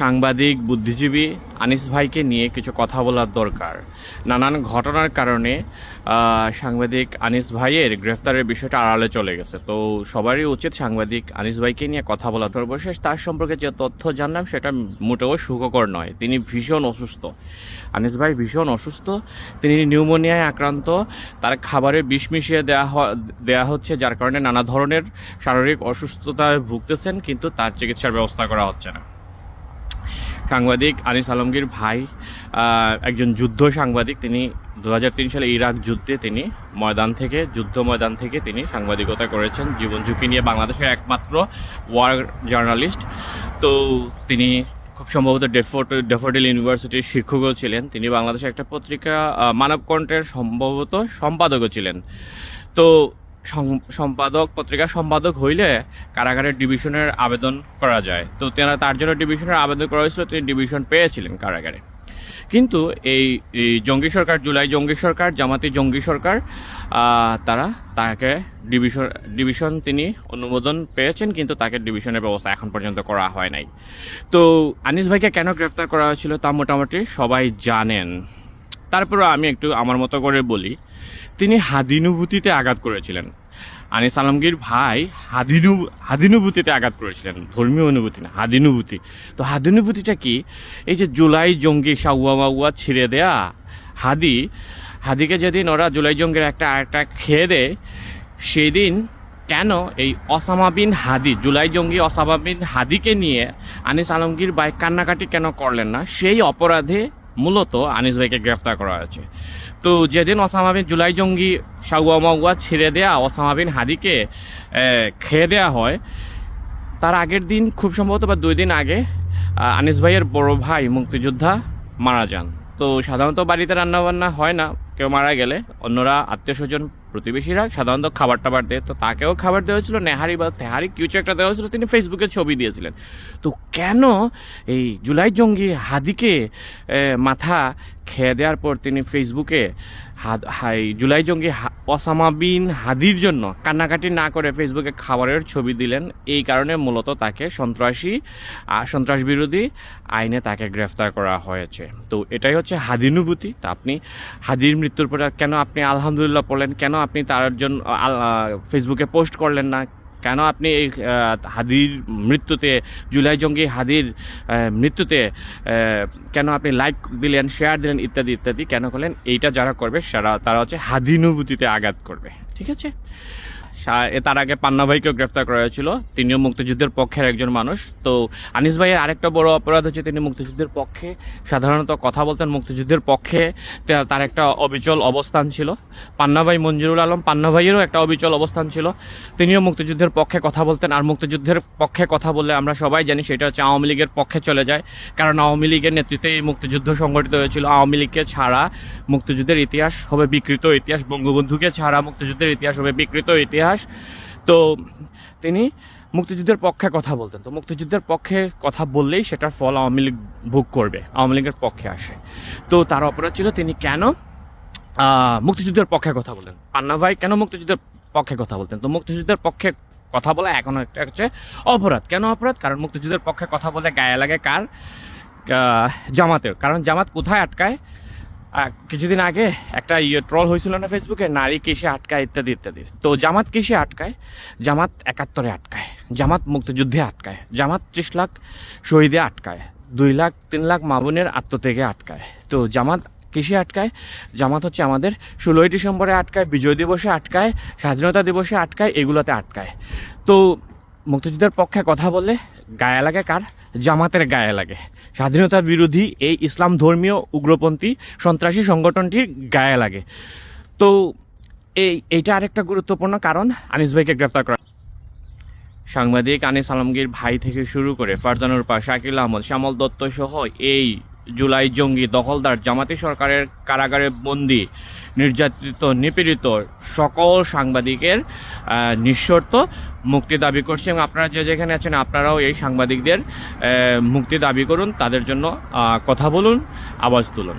সাংবাদিক, বুদ্ধিজীবী আনিস ভাইকে নিয়ে কিছু কথা বলার দরকার। নানান ঘটনার কারণে সাংবাদিক আনিস ভাইয়ের গ্রেফতারের বিষয়টা আড়ালে চলে গেছে। তো সবারই উচিত সাংবাদিক আনিস ভাইকে নিয়ে কথা বলা সর্বশেষ তার সম্পর্কে যে তথ্য জানলাম, সেটা মোটেও সুখকর নয়। তিনি ভীষণ অসুস্থ। আনিস ভাই ভীষণ অসুস্থ। তিনি নিউমোনিয়ায় আক্রান্ত। তার খাবারে বিষ মিশিয়ে দেওয়া দেওয়া হচ্ছে, যার কারণে নানা ধরনের শারীরিক অসুস্থতায় ভুগতেছেন, কিন্তু তার চিকিৎসার ব্যবস্থা করা হচ্ছে না। সাংবাদিক আনিস আলমগীর ভাই একজন যুদ্ধ সাংবাদিক। তিনি দু হাজার তিন সালে ইরাক যুদ্ধে তিনি ময়দান থেকে, যুদ্ধ ময়দান থেকে তিনি সাংবাদিকতা করেছেন। জীবন ঝুঁকি নিয়ে বাংলাদেশের একমাত্র ওয়ার জার্নালিস্ট তো তিনি খুব সম্ভবত ডেফোর্ট ডেফোডিল ইউনিভার্সিটির শিক্ষকও ছিলেন। তিনি বাংলাদেশের একটা পত্রিকা মানবকণ্ঠের সম্ভবত সম্পাদকও ছিলেন। তো সম্পাদক, পত্রিকার সম্পাদক হইলে কারাগারের ডিভিশনের আবেদন করা যায়। তো তেনারা তার জন্য ডিভিশনের আবেদন করা হয়েছিল, তিনি ডিভিশন পেয়েছিলেন কারাগারে। কিন্তু এই জঙ্গি সরকার, জুলাই জঙ্গি সরকার, জামাতি জঙ্গি সরকার তারা তাকে ডিভিশন ডিভিশন তিনি অনুমোদন পেয়েছেন, কিন্তু তাকে ডিভিশনের ব্যবস্থা এখন পর্যন্ত করা হয় নাই। তো আনিস ভাইকে কেন গ্রেফতার করা হয়েছিল তা মোটামুটি সবাই জানেন। তারপরে আমি একটু আমার মতো করে বলি, তিনি হাদিনুভূতিতে আঘাত করেছিলেন। আনিস আলমগীর ভাই হাদিনু, হাদিনুভূতিতে আঘাত করেছিলেন, ধর্মীয় অনুভূতি না, হাদিনুভূতি। তো হাদিনুভূতিটা কি? এই যে জুলাই জঙ্গি সাউয়া মাউয়া ছিঁড়ে দেয়া হাদি, হাদিকে যেদিন ওরা জুলাই জঙ্গির একটা আরেকটা খেয়ে দেয় সেই দিন কেন এই অসামা বিন হাদি, জুলাই জঙ্গি অসামা বিন হাদিকে নিয়ে আনিস আলমগীর ভাই কান্নাকাটি কেন করলেন না? সেই অপরাধে মূলত আনিস ভাইকে গ্রেফতার করা হয়েছে। তো যেদিন ওসামা বিন জুলাই জঙ্গি সাগুয়া মাগুয়া ছেড়ে দেয়া, ওসামা বিন হাদিকে খেয়ে দেয়া হয়, তার আগের দিন খুব সম্ভবত বা দুই দিন আগে আনিস ভাইয়ের বড় ভাই মুক্তিযোদ্ধা মারা যান। তো সাধারণত বাড়িতে রান্নাবান্না হয় না, কেউ মারা গেলে, অন্যরা আত্মীয় স্বজন প্রতিবেশীরা সাধারণত খাবার টাবার দেয়। তো তাকেও খাবার দেওয়া হয়েছিল, নেহারি বা তেহারি, কিছু একটা দেওয়া হয়েছিল, তিনি ফেসবুকে ছবি দিয়েছিলেন। তো কেন এই জুলাই জঙ্গি হাদিকে মাথা খেয়ে দেওয়ার পর তিনি ফেসবুকে হাই জুলাই জঙ্গি ওসামা বিন হাদির জন্য কান্নাকাটি না করে ফেসবুকে খাবারের ছবি দিলেন। এই কারণে মূলত তাকে সন্ত্রাসী সন্ত্রাস বিরোধী আইনে তাকে গ্রেফতার করা হয়েছে। তো এটাই হচ্ছে হাদিনুভূতি তা আপনি হাদির মৃত্যুর পর কেন আপনি আলহামদুলিল্লাহ পড়লেন কেন আপনি তার জন্য ফেসবুকে পোস্ট করলেন না। কেন আপনি এই হাদির মৃত্যুতে, জুলাই জঙ্গি হাদির মৃত্যুতে কেন আপনি লাইক দিলেন শেয়ার দিলেন, ইত্যাদি ইত্যাদি, কেন করলেন? এইটা যারা করবে, সারা, তারা হচ্ছে হাদিনুভূতিতে আঘাত করবে। ঠিক আছে? তার আগে পান্না ভাইকেও গ্রেফতার করা হয়েছিল। তিনিও মুক্তিযুদ্ধের পক্ষের একজন মানুষ। তো আনিস ভাইয়ের আরেকটা বড় অপরাধ হচ্ছে তিনি মুক্তিযুদ্ধের পক্ষে, সাধারণত কথা বলতেন মুক্তিযুদ্ধের পক্ষে তার একটা অবিচল অবস্থান ছিল। পান্না ভাই মঞ্জুরুল আলম, পান্না ভাইয়েরও একটা অবিচল অবস্থান ছিল। তিনিও মুক্তিযুদ্ধের পক্ষে কথা বলতেন আর মুক্তিযুদ্ধের পক্ষে কথা বললে আমরা সবাই জানি সেটা হচ্ছে আওয়ামী লীগের পক্ষে চলে যায়। কারণ আওয়ামী লীগের নেতৃত্বে এই মুক্তিযুদ্ধ সংগঠিত হয়েছিল। আওয়ামী লীগকে ছাড়া মুক্তিযুদ্ধের ইতিহাস হবে বিকৃত ইতিহাস। বঙ্গবন্ধুকে ছাড়া মুক্তিযুদ্ধের ইতিহাস হবে, বিকৃত ইতিহাস। তো তিনি মুক্তিযুদ্ধের পক্ষে কথা বলতেন। তো মুক্তিযুদ্ধের পক্ষে কথা বললেই সেটার ফল আওয়ামী লীগ ভোগ করবে, আওয়ামী লীগের পক্ষে আসে। তো তার অপরাধ ছিল তিনি কেন মুক্তিযুদ্ধের পক্ষে কথা বলতেন পান্না ভাই কেন মুক্তিযুদ্ধের পক্ষে কথা বলতেন? তো মুক্তিযুদ্ধের পক্ষে কথা বলা এখন একটা হচ্ছে অপরাধ। কেন অপরাধ? কারণ মুক্তিযুদ্ধের পক্ষে কথা বলে গায়ে লাগে কার? জামাতের। কারণ জামাত কোথায় আটকায়? কিছুদিন আগে একটা ইয়ে ট্রল হয়েছিল না ফেসবুকে নারী কিসে আটকায় ইত্যাদি ইত্যাদি। তো জামাত কিসে আটকায়, জামাত একাত্তরে আটকায়, জামাত মুক্তিযুদ্ধে আটকায়, জামাত ত্রিশ লাখ শহীদে আটকায়, দুই লাখ, তিন লাখ মামুনের আত্মত্যাগে আটকায়। তো জামাত কিসে আটকায়, জামাত হচ্ছে আমাদের ষোলোই ডিসেম্বরে আটকায়, বিজয় দিবসে আটকায়, স্বাধীনতা দিবসে আটকায়, এগুলোতে আটকায়। তো মুক্তিযুদ্ধের পক্ষে কথা বললে গায়ে লাগে কার? জামাতের গায়ে লাগে। স্বাধীনতা বিরোধী এই ইসলাম ধর্মীয় উগ্রপন্থী সন্ত্রাসী সংগঠনটির গায়ে লাগে। তো এই, এইটা আরেকটা গুরুত্বপূর্ণ কারণ। আনিস ভাইকে গ্রেপ্তার করা সাংবাদিক আনিস আলমগীর ভাই থেকে শুরু করে ফারজানুর পা, শাকিল আহমদ, শ্যামল দত্ত সহ এই জুলাই জঙ্গি দখলদার জামাতি সরকারের কারাগারে বন্দি, নির্যাতিত, নিপীড়িত সকল সাংবাদিকের নিঃশর্ত মুক্তি দাবি করছে এবং আপনারা যে যেখানে আছেন আপনারাও এই সাংবাদিকদের মুক্তি দাবি করুন, তাদের জন্য কথা বলুন, আওয়াজ তুলুন।